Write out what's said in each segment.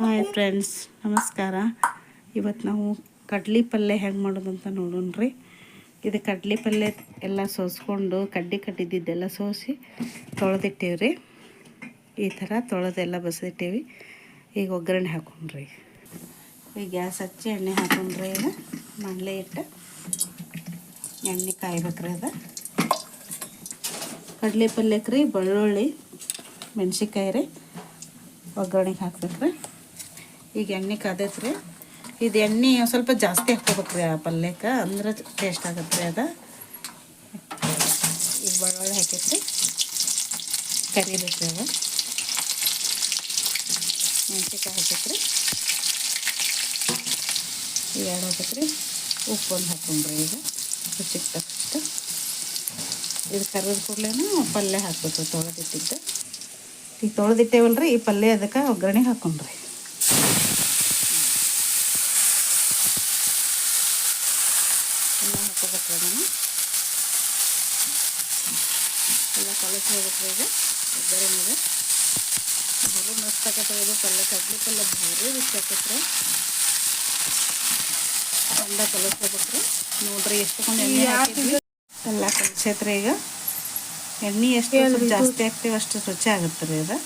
Hi friends ನಮಸ್ಕಾರ. ಇವತ್ತು ನಾವು ಕಡ್ಲಿ ಪಲ್ಯ ಹೆಂಗೆ ಮಾಡೋದು ಅಂತ ನೋಡೋಣ್ರಿ. ಇದು ಕಡ್ಲಿ ಪಲ್ಯ ಎಲ್ಲ ಸೋಸ್ಕೊಂಡು ಕಡ್ಡಿ ಕಟ್ಟಿದ್ದೆಲ್ಲ ಸೋಸಿ ತೊಳೆದಿಟ್ಟೇವ್ರಿ. ಈ ಥರ ತೊಳೆದೆಲ್ಲ ಬಸಿಟ್ಟಿವಿ ಈಗ ಒಗ್ಗರಣೆ ಹಾಕೊಂಡ್ರಿ. ಈಗ ಗ್ಯಾಸ್ ಹಚ್ಚಿ ಎಣ್ಣೆ ಹಾಕೊಂಡ್ರಿ ಈಗ. ಮಣ್ಣೆ ಇಟ್ಟು ಎಣ್ಣೆ ಕಾಯ್ಬೇಕ್ರಿ ಅದು. ಕಡಲೆ ಪಲ್ಯಕ್ಕೆ ರೀ ಬೆಳ್ಳುಳ್ಳಿ, ಮೆಣ್ಸಿನ್ಕಾಯಿ ರೀ ಒಗ್ಗರಣೆಗೆ ಹಾಕ್ಬೇಕ್ರಿ. ಈಗ ಎಣ್ಣೆ ಕಾದೈತ್ರಿ. ಇದು ಎಣ್ಣೆ ಸ್ವಲ್ಪ ಜಾಸ್ತಿ ಹಾಕ್ಕೋಬೇಕ್ರಿ ಆ ಪಲ್ಯಕ್ಕೆ ಅಂದ್ರೆ ಟೇಸ್ಟ್ ಆಗತ್ತೆ ರೀ ಅದು. ಈಗ ಬೆಳ್ಳುಳ್ಳಿ ಹಾಕೈತ್ರಿ. ಕರಿಬೇಕು ಅದು. ಮೆಣ್ಸಿನ್ಕಾಯಿ ಹಾಕೈತ್ರಿ. ಈಗ ಎರಡು ಹಾಕೈತ್ರಿ? ಉಪ್ಪು ಒಂದು ಹಾಕೊಂಡ್ರಿ ಈಗ. ರುಚಿಗೆ ತಕ್ಕಷ್ಟು ಇದು ಕರಿದ ಕೂಡಲೇನು ಪಲ್ಯ ಹಾಕ್ಬೇಕು, ತೊಳೆದಿಟ್ಟಿದ್ದು. ಈಗ ತೊಳೆದಿಟ್ಟೇವಲ್ರಿ, ಈ ಪಲ್ಯ ಅದಕ್ಕೆ ಒಗ್ಗರಣೆ ಹಾಕೊಂಡ್ರಿ. ಎಲ್ಲ ಹಾಕೋಬೇಕು ಅದನ್ನು. ಎಲ್ಲ ಕಲಸಿ ಹೋಗ್ಬೇಕು ಈಗ. ಒಗ್ಗರಣೆಗೆ ಭಾರಿ ಮಸ್ತ್ ಆಕತ್ರಿ ಇದು. ಪಲ್ಯ ಕಡ್ಲಿ ಪಲ್ಯ ಭಾರಿ ರುಚಿ ಆಕತ್ರಿ ಚಂದ ಕಲಸ್ಕೋಬೇಕ್ರಿ ನೋಡ್ರಿ ಎಷ್ಟು ಕೊಂಡು ಎಣ್ಣೆ ಹಾಕಿದ್ವಿ. ಎಲ್ಲ ಕಲಸೈತ್ರಿ ಈಗ. ಎಣ್ಣೆ ಎಷ್ಟು ಸ್ವಲ್ಪ ಜಾಸ್ತಿ ಹಾಕ್ತೀವಿ ಅಷ್ಟು ರುಚಿ ಆಗುತ್ತೆ ರೀ ಅದು.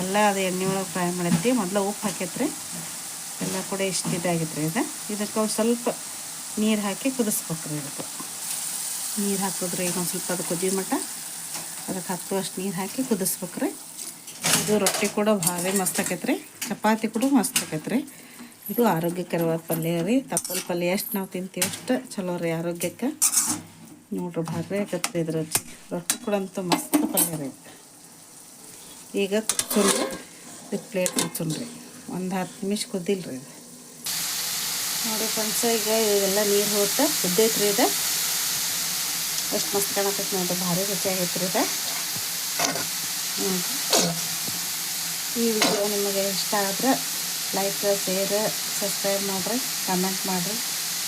ಎಲ್ಲ ಅದು ಎಣ್ಣೆ ಒಳಗೆ ಫ್ರೈ ಮಾಡೈತಿ ಮೊದಲು ಉಪ್ಪು ಹಾಕೈತ್ರಿ ಎಲ್ಲ ಕೂಡ ಇಷ್ಟು ಇದಾಗೈತೆ ರೀ ಇದು ಇದಕ್ಕೆ ಸ್ವಲ್ಪ ನೀರು ಹಾಕಿ ಕುದಿಸ್ಬೇಕ್ರಿ ಇದಕ್ಕೆ ನೀರು ಹಾಕಿದ್ರೆ ಈಗ ಒಂದು ಸ್ವಲ್ಪ ಅದು ಕುದಿ ಮಟ್ಟ. ಅದಕ್ಕೆ ಹತ್ತುವಷ್ಟು ನೀರು ಹಾಕಿ ಕುದಿಸ್ಬೇಕ್ರಿ ಇದು ರೊಟ್ಟಿ ಕೂಡ ಭಾರಿ ಮಸ್ತ್ ಆಕೈತ್ರಿ. ಚಪಾತಿ ಕೂಡ ಮಸ್ತ್ ಆಕೈತ್ರಿ. ಇದು ಆರೋಗ್ಯಕರವಾದ ಪಲ್ಯ ರೀ. ತಪ್ಪಲ್ ಪಲ್ಯ ಎಷ್ಟು ನಾವು ತಿಂತೀವಿ ಅಷ್ಟು ಚಲೋ ರೀ ಆರೋಗ್ಯಕ್ಕೆ. ನೋಡ್ರಿ ಭಾರಿ ಆಗತ್ತೆ ಇದ್ರ ರೊಟ್ಟಿ ಕೂಡ ಅಂತೂ ಮಸ್ತ್ ಪಲ್ಯ ರೀ ಈಗ ಕುಚ್ಚುಲ್ರಿ ಇದು ಪ್ಲೇಟ್ ಕುಚ್ಚುಲ್ರಿ ಒಂದು ಹತ್ತು ನಿಮಿಷ ಕುದ್ದಿಲ್ರಿ ಇದು. ನೋಡಿ ಫ್ರೆಂಡ್ಸ್ ಈಗ ಇವೆಲ್ಲ ನೀರು ಹೋತ ಕುದ್ದೈತ್ರಿ ಇದು. ಎಷ್ಟು ಮಸ್ತ್ ಕಾಣತೈತೆ ನೋಡಿರಿ, ಭಾರಿ ರುಚಿಯಾಗೈತೆ ರೀ ಇದು. ಈ ವಿಡಿಯೋ ನಿಮಗೆ ಇಷ್ಟ ಆದರೆ ಲೈಕ್ ಶೇರ್ ಸಬ್ಸ್ಕ್ರೈಬ್ ಮಾಡಿರಿ ಕಮೆಂಟ್ ಮಾಡಿರಿ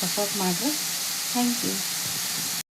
ಸಪೋರ್ಟ್ ಮಾಡಿರಿ. Thank you